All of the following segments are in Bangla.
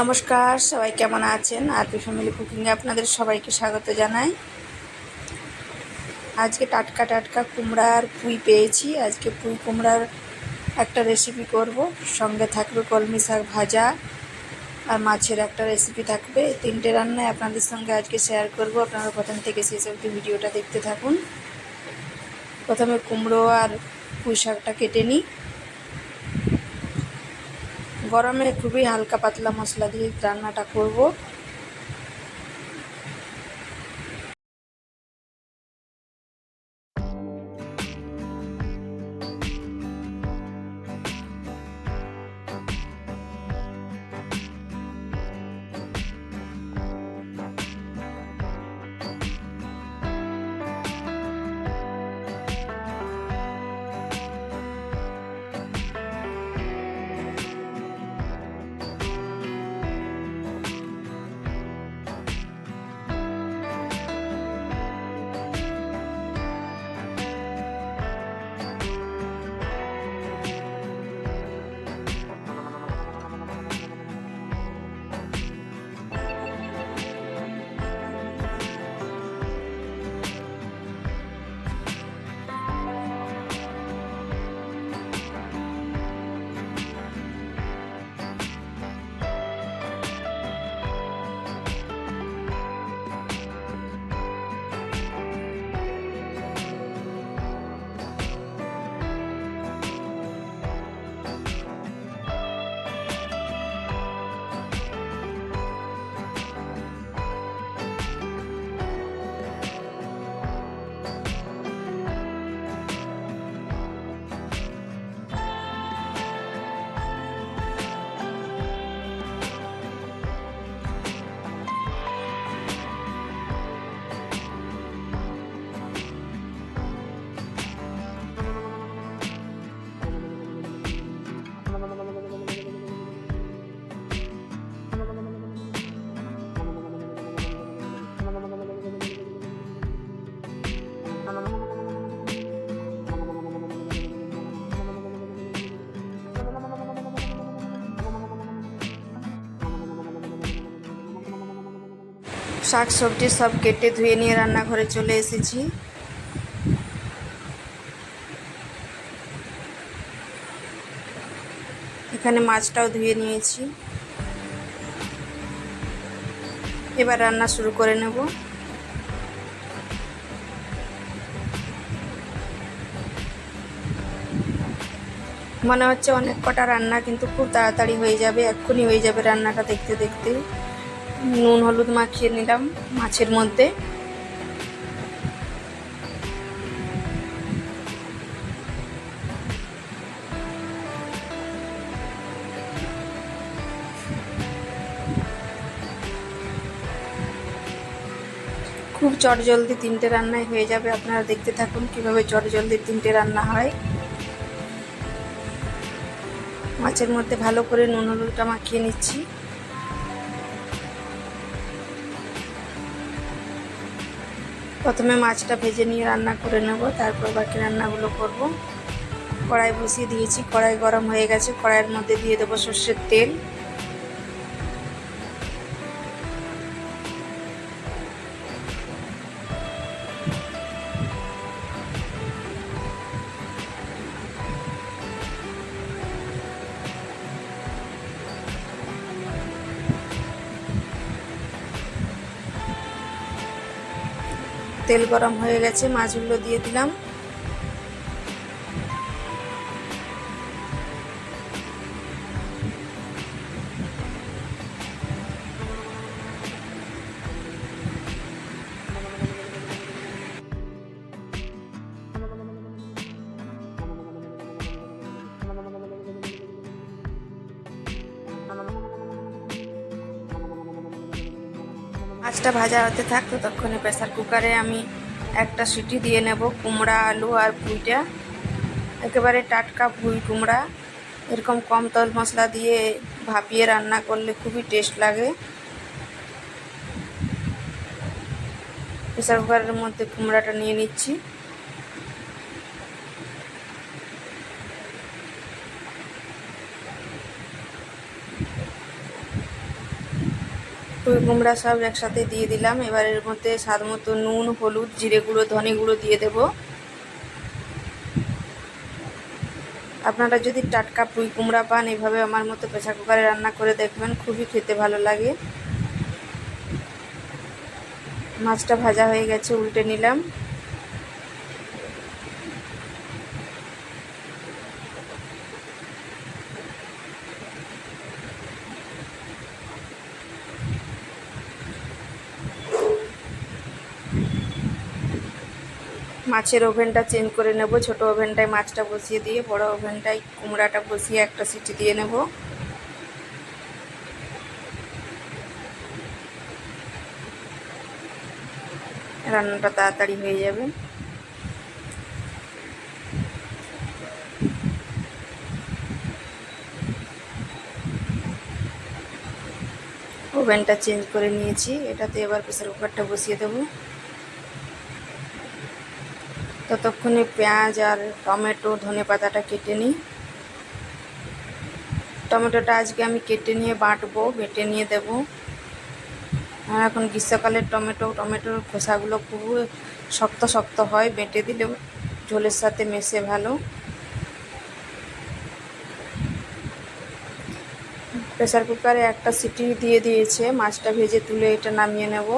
নমস্কার, সবাই কেমন আছেন? আরপি ফ্যামিলি কুকিংয়ে আপনাদের সবাইকে স্বাগত জানাই। আজকে টাটকা টাটকা কুমড়ার পুঁই পেয়েছি। আজকে পুঁই কুমড়ার একটা রেসিপি করব। সঙ্গে থাকবে কলমি শাক ভাজা আর মাছের একটা রেসিপি থাকবে। তিনটে রান্নায় আপনাদের সঙ্গে আজকে শেয়ার করব। আপনারা প্রথম থেকে শেষ অবধি ভিডিওটা দেখতে থাকুন। প্রথমে কুমড়ো আর পুঁই শাকটা কেটে নিই। গরমে খুবই হালকা পাতলা মশলা দিয়ে রান্নাটা করব। শাক সবজি সব কেটে ধুয়ে নিয়ে রান্নাঘরে চলে এসেছি। এখানে মাছটাও ধুয়ে নিয়েছি। এবার রান্না শুরু করে নেব। মনে হচ্ছে অনেক কটা রান্না, কিন্তু খুব তাড়াতাড়ি হয়ে যাবে, এক্ষুনি হয়ে যাবে রান্নাটা দেখতে দেখতে। নুন, হলুদ মাখিয়ে নিলাম মাছের মধ্যে। খুব চটজলদি তিনটে রান্নায় হয়ে যাবে। আপনারা দেখতে থাকুন কীভাবে চটজলদি তিনটে রান্না হয়। মাছের মধ্যে ভালো করে নুন, হলুদটা মাখিয়ে নিচ্ছি। প্রথমে মাছটা ভেজে নিয়ে রান্না করে নেব, তারপর বাকি রান্নাগুলো করব। কড়াই বসিয়ে দিয়েছি, কড়াই গরম হয়ে গেছে, কড়াইয়ের মধ্যে দিয়ে দেবো সর্ষের তেল। তেল গরম হয়ে গেছে মাছগুলো দিয়ে দিলাম। মাছটা ভাজা হতে থাকতো ততক্ষণে প্রেসার কুকারে আমি একটা সিটি দিয়ে নেব, কুমড়া, আলু আর পুঁইটা একেবারে টাটকা পুঁই কুমড়া। এরকম কম তল মশলা দিয়ে ভাপিয়ে রান্না করলে খুবই টেস্ট লাগে। প্রেসার কুকারের মধ্যে কুমড়াটা নিয়ে নিচ্ছি। কুমড়া সব একসাথে দিয়ে দিলাম। এবার এর মধ্যে স্বাদ মতো নুন, হলুদ, জিরে গুঁড়ো, ধনে গুঁড়ো দিয়ে দেব। আপনারা যদি টাটকা পুঁই কুমড়া পান, এভাবে আমার মতো প্রেসার কুকারে রান্না করে দেখবেন, খুবই খেতে ভালো লাগে। মাছটা ভাজা হয়ে গেছে, উল্টে নিলাম। মাছের ওভেনটা চেঞ্জ করে নেব। ছোট ওভেনটায় মাছটা বসিয়ে দিয়ে, বড় ওভেনটায় কুমড়াটা বসিয়ে একটা সিটি দিয়ে নেব। রান্নাটা তাড়াতাড়ি হয়ে যাবে। ওভেনটা চেঞ্জ করে নিয়েছি। এটাতে এবার প্রেসার কুকারটা বসিয়ে দেবো। ততক্ষণে পেঁয়াজ আর টমেটো, ধনে পাতাটা কেটে নিই। টমেটোটা আজকে আমি কেটে নিয়ে বাটবো, বেটে নিয়ে দেবো। আর এখন গ্রীষ্মকালের টমেটো, টমেটোর খোসাগুলো খুব শক্ত শক্ত হয়, বেটে দিলেও ঝোলের সাথে মেশে ভালো। প্রেসার কুকারে একটা সিটি দিয়ে দিয়েছে, মাছটা ভেজে তুলে এটা নামিয়ে নেব।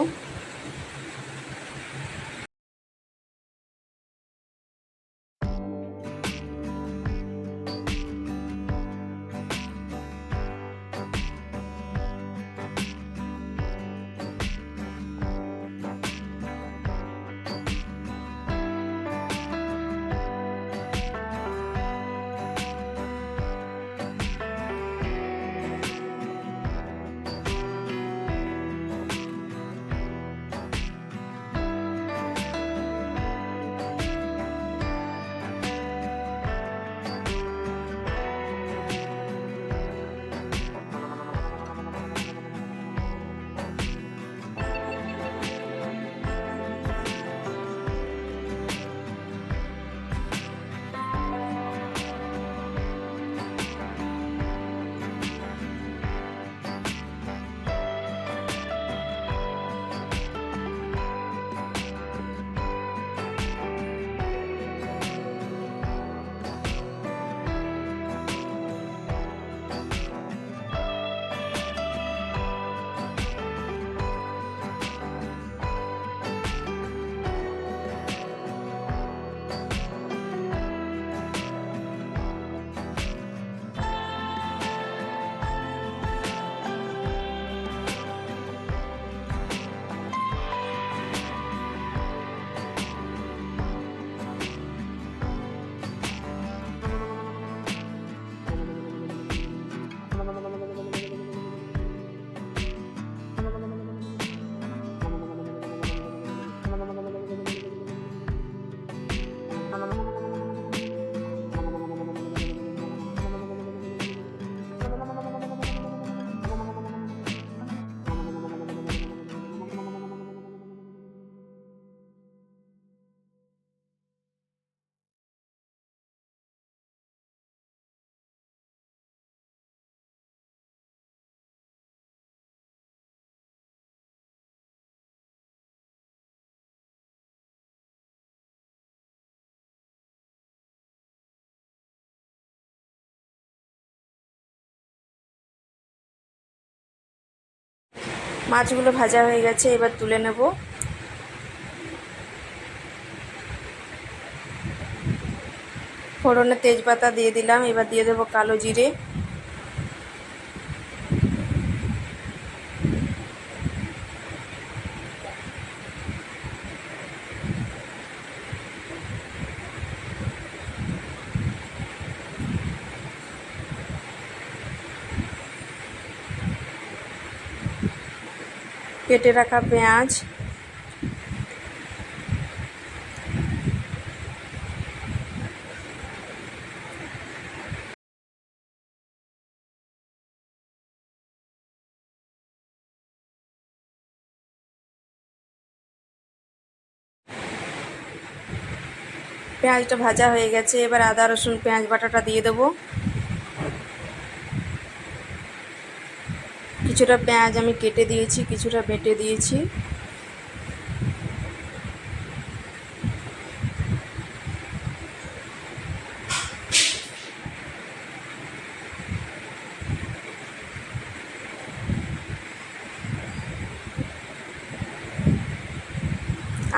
মাছগুলো ভাজা হয়ে গেছে, এবার তুলে নেব। ফোড়নে তেজপাতা দিয়ে দিলাম, এবার দিয়ে দেবো কালো জিরে। কেটে রাখা পেঁয়াজ। পেঁয়াজটা ভাজা হয়ে গেছে। এবার আদা রসুন পেঁয়াজ বাটাটা দিয়ে দেবো। কিছুটা পেঁয়াজ আমি কেটে দিয়েছি, কিছুটা বেটে দিয়েছি।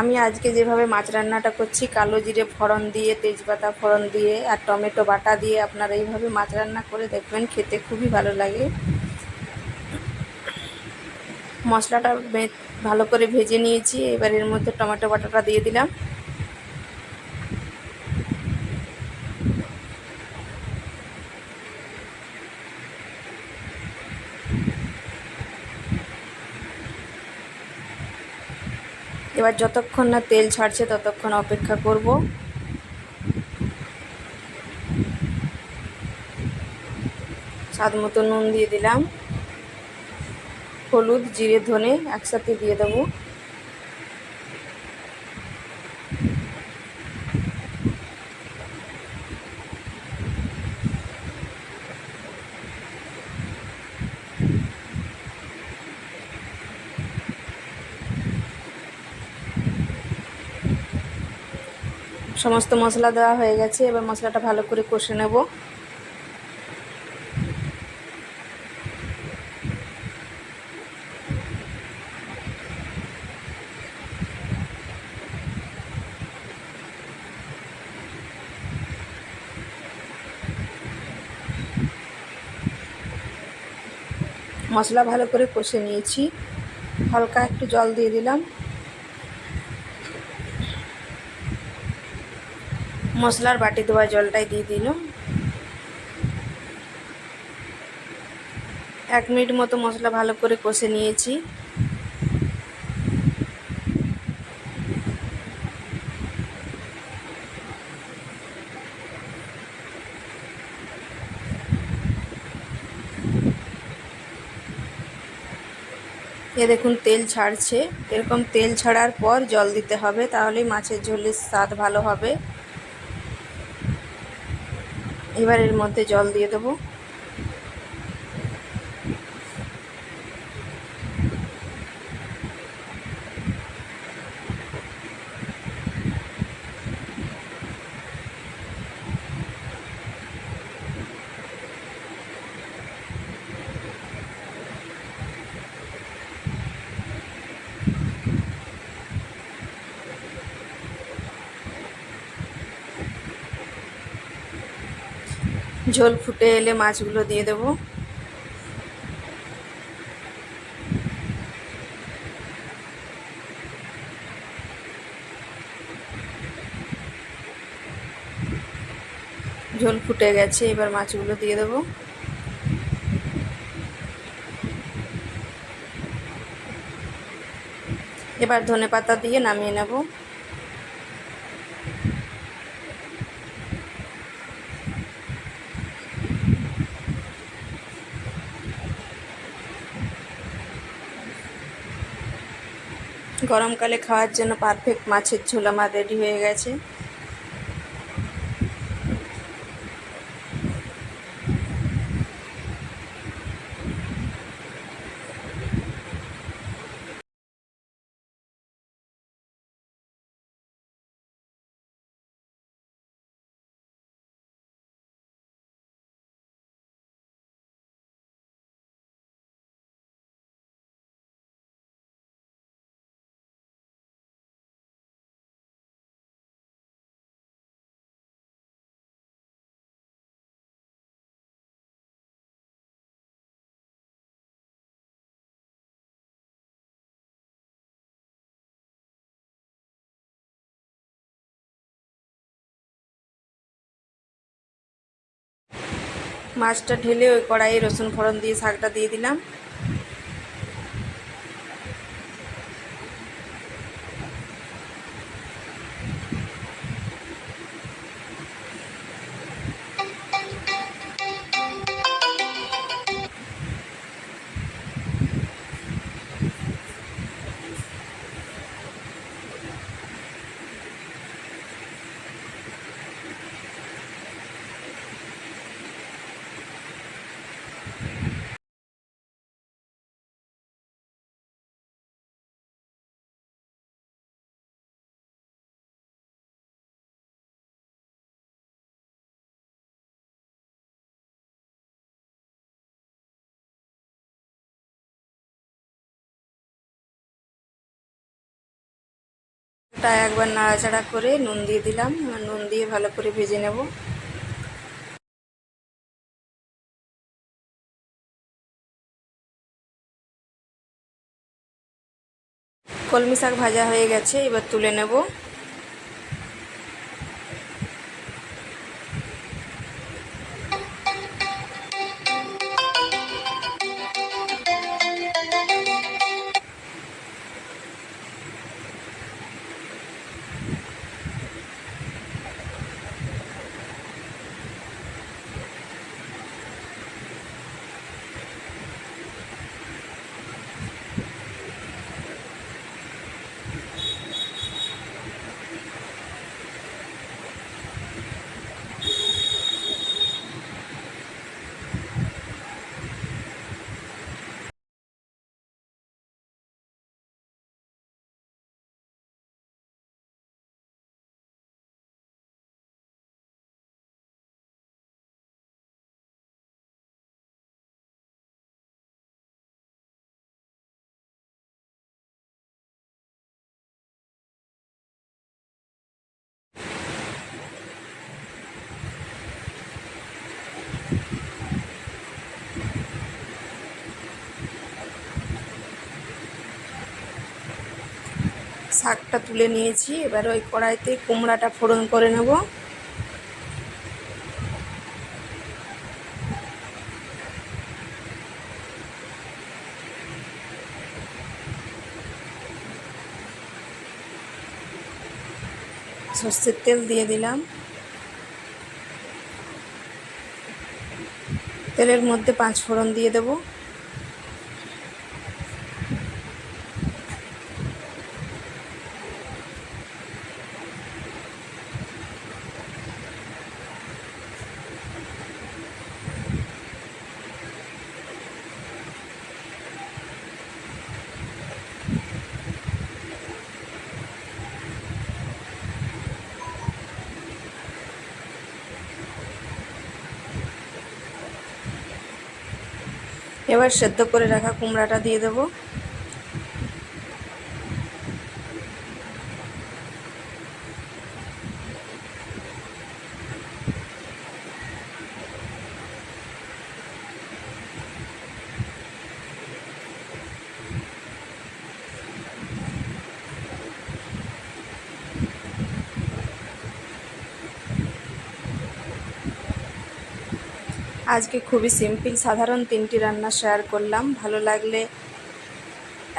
আমি আজকে যেভাবে মাছ রান্নাটা করছি, কালো জিরে ফোড়ন দিয়ে, তেজপাতা ফোড়ন দিয়ে আর টমেটো বাটা দিয়ে আপনারা এইভাবে মাছ রান্না করে দেখবেন, খেতে খুবই ভালো লাগে। মশলাটা ভালো করে ভেজে নিয়েছি। এবার এর মধ্যে টমেটো বাটাটা দিয়ে দিলাম। এবার যতক্ষণ না তেল ছাড়ছে ততক্ষণ অপেক্ষা করব। স্বাদ মতো নুন দিয়ে দিলাম। হলুদ, জিরে, ধনে একসাথে দিয়ে দেবো। সমস্ত মশলা দেওয়া হয়ে গেছে, এবার মশলাটা ভালো করে কষে নেব। মশলা ভালো করে কষে নিয়েছি। হালকা একটু জল দিয়ে দিলাম। মশলার বাটি দেওয়া জলটাই দিয়ে দিল এক মিনিট মতো মশলা ভালো করে কষে নিয়েছি। এ দেখুন, তেল ছাড়ছে। এরকম তেল ছাড়ার পর জল দিতে হবে, তাহলেই মাছের ঝোলের স্বাদ ভালো হবে। এবার এর মধ্যে জল দিয়ে দেবো। ঝোল ফুটে এলে মাছগুলো দিয়ে দেবো। ঝোল ফুটে গেছে, এবার মাছগুলো দিয়ে দেবো। এবার ধনে পাতা দিয়ে নামিয়ে নেব। গরমকালে খাওয়ার জন্য পারফেক্ট মাছের ঝোল আমার রেডি হয়ে গেছে। মাছটা ঢেলে ওই কড়াইয়ে রসুন ফোড়ন দিয়ে শাকটা দিয়ে দিলাম। তা একবার নাড়াচাড়া করে নুন দিয়ে দিলাম। নুন দিয়ে ভালো করে ভেজে নেব। কলমি শাক ভাজা হয়ে গেছে, এবার তুলে নেব। শাকটা তুলে নিয়েছি। এবার ওই কড়াইতে কুমড়াটা ফোড়ন করে নেব। সর্ষের তেল দিয়ে দিলাম। তেলের মধ্যে পাঁচ ফোড়ন দিয়ে দেবো। এবার সেদ্ধ করে রাখা কুমড়াটা দিয়ে দেবো। আজকে খুবই সিম্পল, সাধারণ তিনটি রান্না শেয়ার করলাম। ভালো লাগলে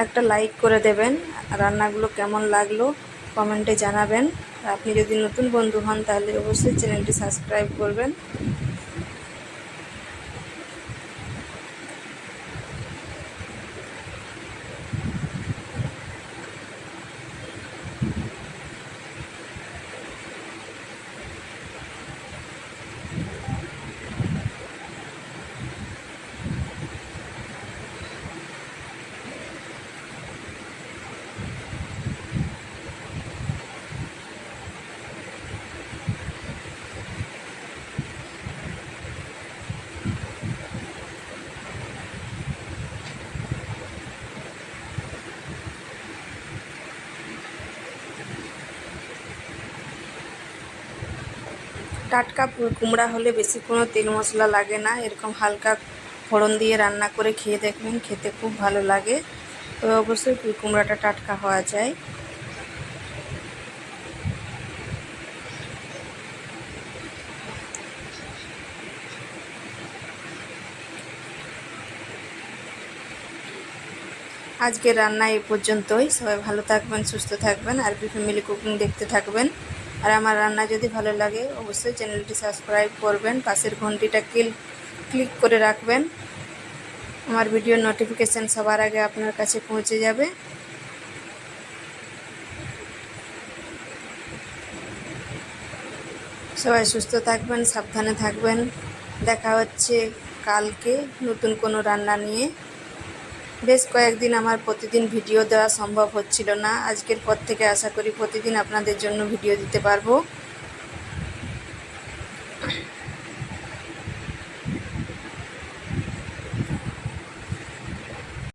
একটা লাইক করে দেবেন। রান্নাগুলো কেমন লাগল কমেন্টে জানাবেন। আপনি যদি নতুন বন্ধু হন তাহলে অবশ্যই চ্যানেলটি সাবস্ক্রাইব করবেন। টাটকা কুমড়া হলে বেশি কোনো তেল মশলা লাগে না। এরকম হালকা ফোড়ন দিয়ে রান্না করে খেয়ে দেখবেন, খেতে খুব ভালো লাগে। তবে অবশ্যই কুমড়াটা টাটকা হওয়া যায়। আজকের রান্না এই পর্যন্তই। সবাই ভালো থাকবেন, সুস্থ থাকবেন, আর বি ফ্যামিলি কুকিং দেখতে থাকবেন। আর আমার রান্না যদি ভালো লাগে, অবশ্যই চ্যানেলটি সাবস্ক্রাইব করবেন, পাশের ঘন্টিটা ক্লিক ক্লিক করে রাখবেন। আমার ভিডিও নোটিফিকেশান সবার আগে আপনার কাছে পৌঁছে যাবে। সবাই সুস্থ থাকবেন, সাবধানে থাকবেন। দেখা হচ্ছে কালকে নতুন কোনো রান্না নিয়ে। বেশ কয়েকদিন আমার প্রতিদিন ভিডিও দেওয়া সম্ভব হচ্ছিল না। আজকের পর থেকে আশা করি প্রতিদিন আপনাদের জন্য ভিডিও দিতে পারব।